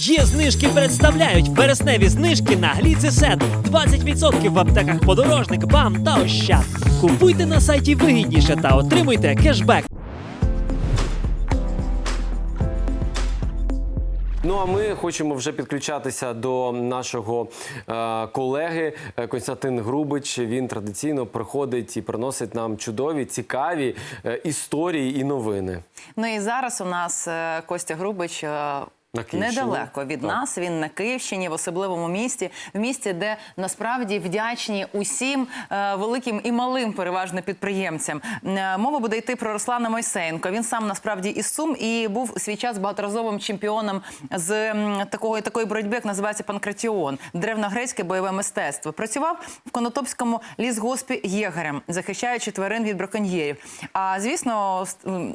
Є знижки представляють вересневі знижки на гліцесет. 20% в аптеках подорожник, бам та ощад. Купуйте на сайті вигідніше та отримуйте кешбек. Ну а ми хочемо вже підключатися до нашого е, колеги е, Константин Грубич. Він традиційно приходить і приносить нам чудові, цікаві е, історії і новини. Ну і зараз у нас е, Костя Грубич. е, На Недалеко від Так. нас він на Київщині, в особливому місті, в місті, де насправді вдячні усім е, великим і малим переважно підприємцям. Е, мова буде йти про Руслана Мойсеєнко. Він сам насправді із Сум і був свій час багаторазовим чемпіоном з м, такої такої боротьби, як називається панкратіон, древногрецьке бойове мистецтво. Працював в Конотопському лісгоспі єгерем, захищаючи тварин від браконьєрів. А звісно,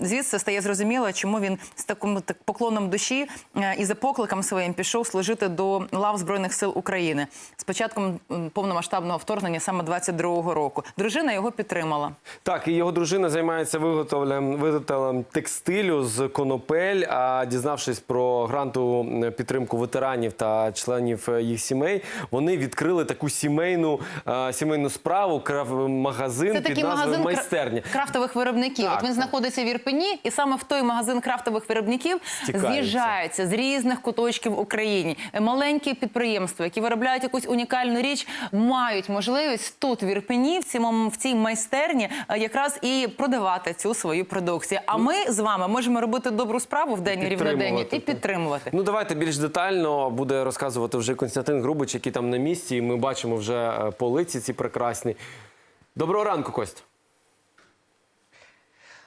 звідси стає зрозуміло, чому він з таким так поклоном душі е, і за покликом своїм пішов служити до лав збройних сил України з початком повномасштабного вторгнення саме 22-го року. Дружина його підтримала. Так, і його дружина займається виготовленням виготовленням текстилю з конопель. А дізнавшись про грантову е, підтримку ветеранів та членів е, їх сімей, вони відкрили таку сімейну е, сімейну справу, крав- магазин Це під назвою магазин майстерня. крафтових виробників. Так, От він так. знаходиться в Ірпені, і саме в той магазин крафтових виробників Стікаються. з'їжджаються з різних куточків України. Маленькі підприємства, які виробляють якусь унікальну річ, мають можливість тут в Ірпені, в цьому в цій майстерні, е, якраз і продавати цю свою продукцію. А ми з вами можемо робити добру справу в день рівноденні і підтримувати. Ну давайте більш детально буде розказувати вже Константин Грубич, який там на місці. І ми бачимо вже е, полиці ці прекрасні. Доброго ранку, Костя.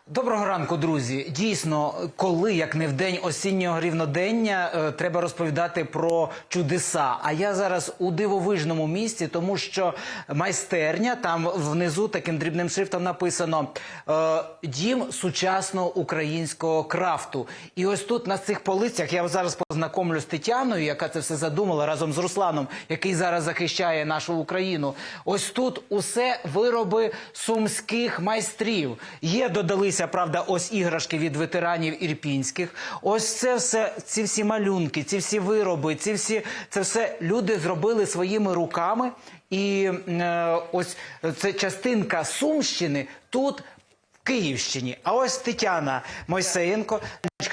Доброго ранку, друзі. Дійсно, коли як не в день осіннього рівнодення, е, треба розповідати про чудеса. А я зараз у дивовижному місці, тому що майстерня там внизу таким дрібним шрифтом написано е, дім сучасного українського крафту. І ось тут на цих полицях я зараз познайомлю з Тетяною, яка це все задумала разом з Русланом, який зараз захищає нашу Україну. Ось тут усе вироби сумських майстрів. Є додалися, правда, ось іграшки від ветеранів ірпінських. Ось це все, ці всі малюнки, ці всі вироби, ці всі це все люди зробили своїми руками. І е, ось це частинка Сумщини тут. в Київщині. А ось Тетяна Мойсеєнко.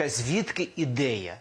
Звідки ідея?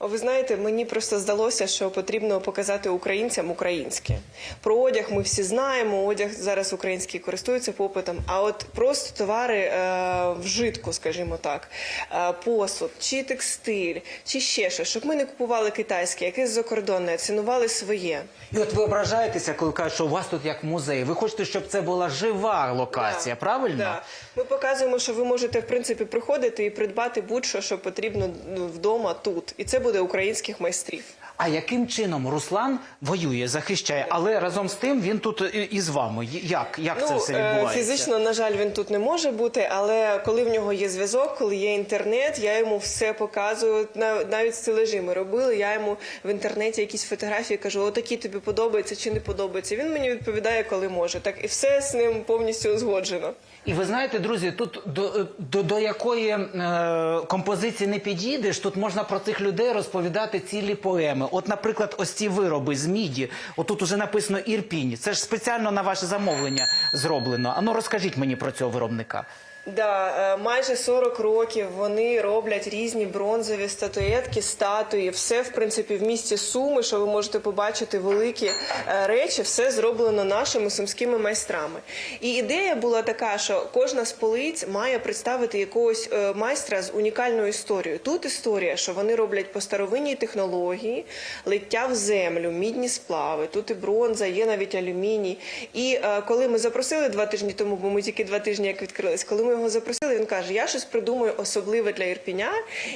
Ви знаєте, мені просто здалося, що потрібно показати українцям українське. Про одяг ми всі знаємо. Одяг зараз український користується попитом. А от просто товари е, вжитку, скажімо так, е, посуд, чи текстиль, чи ще щось, щоб ми не купували китайське, якесь закордонне, а цінували своє. І от ви ображаєтеся, коли кажуть, що у вас тут як музей. Ви хочете, щоб це була жива локація, Да, правильно? да. Ми показуємо, що ви можете в принципі приходити і придбати будь-що, що потрібно ну, вдома тут, і це буде українських майстрів. А яким чином Руслан воює, захищає, але разом з тим він тут і, з вами. Як, як це все е, відбувається? Фізично, на жаль, він тут не може бути, але коли в нього є зв'язок, коли є інтернет, я йому все показую. На- Навіть стележі ми робили. Я йому в інтернеті якісь фотографії кажу: отакі тобі подобаються чи не подобаються. Він мені відповідає, коли може. Так і все з ним повністю узгоджено. І ви знаєте, друзі, тут до, до, до якої е, композиції не підійдеш, тут можна про цих людей розповідати цілі поеми. От, наприклад, ось ці вироби з міді. Отут уже написано Ірпінь. Це ж спеціально на ваше замовлення зроблено. Ану, розкажіть мені про цього виробника. Да, е, майже 40 років вони роблять різні бронзові статуетки, статуї. Все, в принципі, в місті Суми, що ви можете побачити великі е, речі, все зроблено нашими сумськими майстрами. І ідея була така, що кожна з полиць має представити якогось е, майстра з унікальною історією. Тут історія, що вони роблять по старовинній технології, лиття в землю, мідні сплави. Тут і бронза, є навіть алюміній. І коли ми запросили два тижні тому, бо ми тільки два тижні як відкрились, коли ми його запросили, він каже: Я щось придумаю особливе для Ірпіня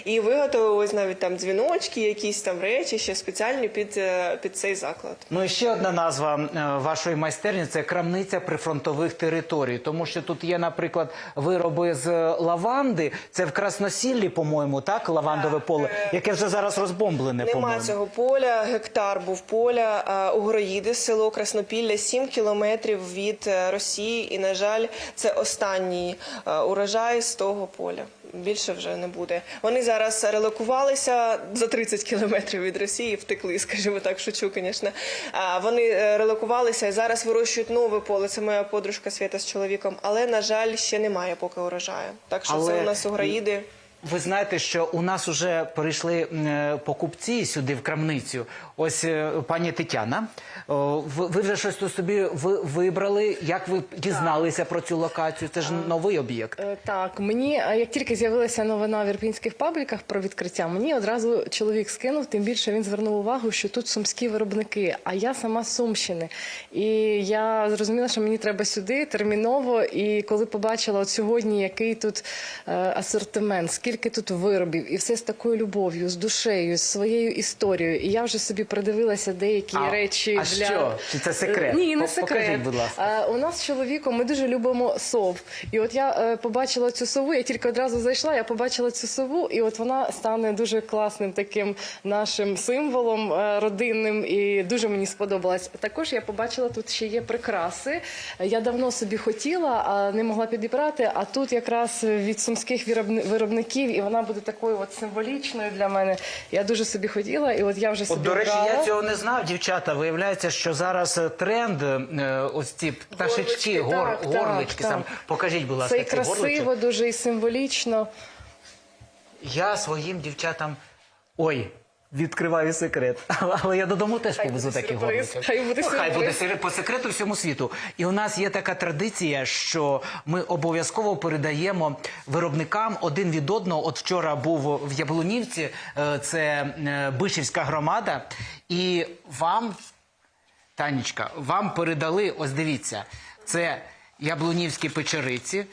і виготовив ось навіть там дзвіночки, якісь там речі, ще спеціальні під, е, під цей заклад. Ну і ще одна назва е, вашої майстерні це крамниця прифронтових територій, тому що тут є, наприклад, вироби з лаванди. Це в Красносіллі, по-моєму, так лавандове поле, яке вже зараз розбомблене. Нема цього поля, гектар був поля Угроїди, село Краснопілля, 7 кілометрів від е, Росії. І, на жаль, це останній е, урожай з того поля. Більше вже не буде. Вони зараз релокувалися за 30 кілометрів від Росії, втекли, скажімо так, шучу, звісно. Вони е, релокувалися і зараз вирощують нове поле. Це моя подружка Свята з чоловіком. Але на жаль, ще немає поки урожаю. Так що Але- це у нас уграїди. Ви знаєте, що у нас вже прийшли е, покупці сюди в крамницю. Ось е, пані Тетяна. Ви, вже щось собі ви- вибрали? Як ви дізналися про цю локацію? Це ж новий об'єкт. Е, Так, мені як тільки з'явилася новина в ірпінських пабліках про відкриття, мені одразу чоловік скинув. Тим більше він звернув увагу, що тут сумські виробники, а я сама з Сумщини. І я зрозуміла, що мені треба сюди терміново. І коли побачила от сьогодні, який тут е, асортимент, скільки тут виробів, і все з такою любов'ю, з душею, з своєю історією. І я вже собі придивилася деякі А- речі а для що? Чи це секрет? Ні, не По- покажіть, секрет. будь ласка. У нас з чоловіком ми дуже любимо сов. І от я е, побачила цю сову, я тільки одразу зайшла, я побачила цю сову, і от вона стане дуже класним таким нашим символом е, родинним, і дуже мені сподобалась. Також я побачила, тут ще є прикраси. Я давно собі хотіла, а не могла підібрати. А тут якраз від сумських виробни- виробників, і вона буде такою от символічною для мене. Я дуже собі хотіла, і от я вже собі От, до речі, брала. я цього не знав, дівчата. Виявляється, що зараз е, тренд е, ось ці пташечки, Горлички, гор, так, так, горлички. так. Сам покажіть, будь ласка, Це і цей горличок. красиво, дуже і символічно. Я своїм дівчатам. Ой. Відкриваю секрет, але я додому теж Хай повезу такий сюрприз, горличок. хай буде Ну, хай буде секрет по секрету всьому світу. І у нас є така традиція, що ми обов'язково передаємо виробникам один від одного. От вчора був в Яблунівці, е, це е, Бишівська громада, і вам Танечка, вам передали, ось дивіться, це яблунівські печериці.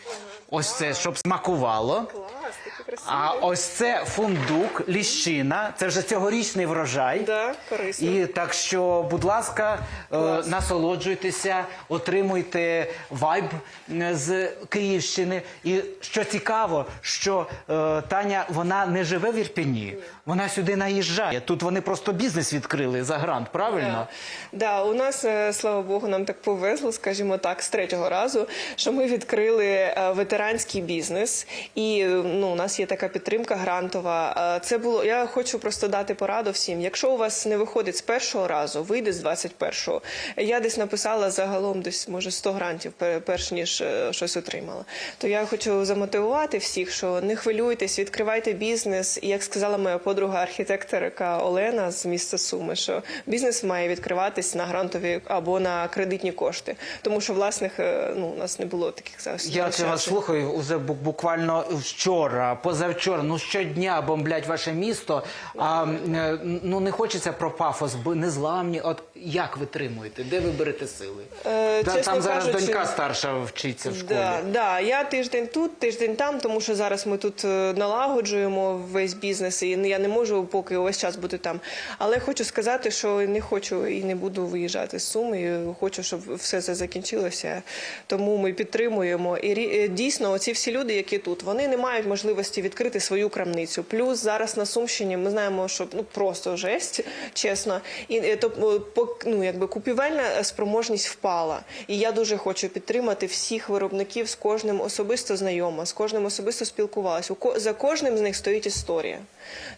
Ось це, щоб смакувало. Клас, такі красиві. А ось це фундук, ліщина. Це вже цьогорічний врожай. Да, корисно. І так що, будь ласка, е, насолоджуйтеся, отримуйте вайб е, з Київщини. І що цікаво, що е, Таня вона не живе в Ірпені, вона сюди наїжджає. Тут вони просто бізнес відкрили за грант, правильно? Да, у нас, е, слава Богу, нам так повезло, скажімо так, з третього разу, що ми відкрили е, ветеранський бізнес, і ну, у нас є така підтримка грантова. Е, Це було. Я хочу просто дати пораду всім. Якщо у вас не виходить з першого разу, вийде з 21-го. Я десь написала загалом десь може 100 грантів, перш ніж е, щось отримала. То я хочу замотивувати всіх, що не хвилюйтесь, відкривайте бізнес. І як сказала моя подруга архітекторка Олена з міста Суми, що бізнес має відкриватись на грантові або на кредитні кошти, тому що власних е, ну у нас не було таких зараз. Я це вас слухаю уже буквально вчора, позавчора. Ну щодня бомблять ваше місто. А е, ну не хочеться про пафос, бо незламні. От як ви тримуєте? Де ви берете сили? Е, Та- там зараз кажучи, донька старша вчиться в школі. Да, да, я тиждень тут, тиждень там, тому що зараз ми тут е, налагоджуємо весь бізнес, і я не можу поки увесь час бути там. Але хочу сказати, що не хочу і не буду виїжджати з Суми. Хочу, щоб все це закінчилося. Тому ми підтримуємо. І е, дійсно, оці всі люди, які тут, вони не мають можливості відкрити свою крамницю. Плюс зараз на Сумщині ми знаємо, що ну просто жесть, чесно. І е, то е, ну, якби купівельна спроможність впала. І я дуже хочу підтримати всіх виробників з кожним особисто знайома, з кожним особисто спілкувалася. За кожним з них стоїть історія.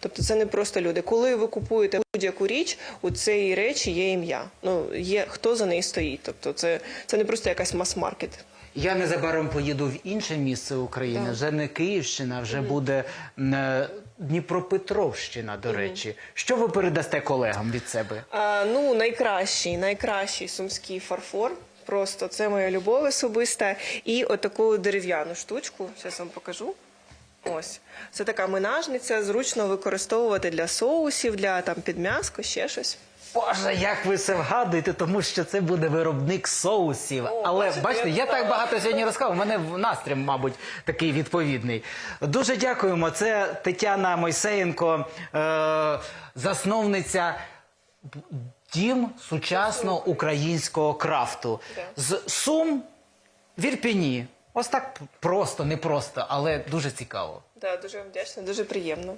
Тобто це не просто люди. Коли ви купуєте будь-яку річ, у цієї речі є ім'я. Ну є хто за неї стоїть. Тобто, це, це не просто якась мас-маркет. Я незабаром поїду в інше місце України. Вже не Київщина, вже буде м, е, Дніпропетровщина. До речі, що ви передасте колегам від себе? А, ну, найкращий, найкращий сумський фарфор. Просто це моя любов особиста. І отаку дерев'яну штучку. Зараз вам покажу. Ось. Це така минажниця, зручно використовувати для соусів, для там під м'яско, ще щось. Боже, як ви це вгадуєте, тому що це буде виробник соусів. Але бачите, бачите, я я так багато сьогодні розказав. У мене настрій, мабуть, такий відповідний. Дуже дякуємо. Це Тетяна Мойсеєнко, е, засновниця дім сучасного українського крафту. З Сум в Ірпіні. Ось так просто, не просто, але дуже цікаво. Да, дуже вдячна, дуже приємно.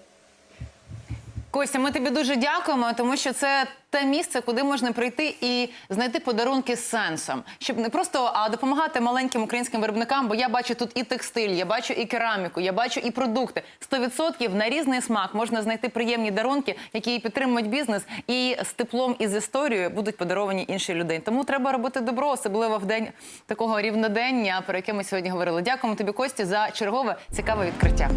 Костя, ми тобі дуже дякуємо, тому що це те місце, куди можна прийти і знайти подарунки з сенсом, щоб не просто а допомагати маленьким українським виробникам. Бо я бачу тут і текстиль, я бачу і кераміку, я бачу і продукти. 100% на різний смак можна знайти приємні дарунки, які підтримують бізнес, і з теплом і з історією будуть подаровані іншій людей. Тому треба робити добро, особливо в день такого рівнодення, про яке ми сьогодні говорили. Дякуємо тобі, Кості, за чергове цікаве відкриття.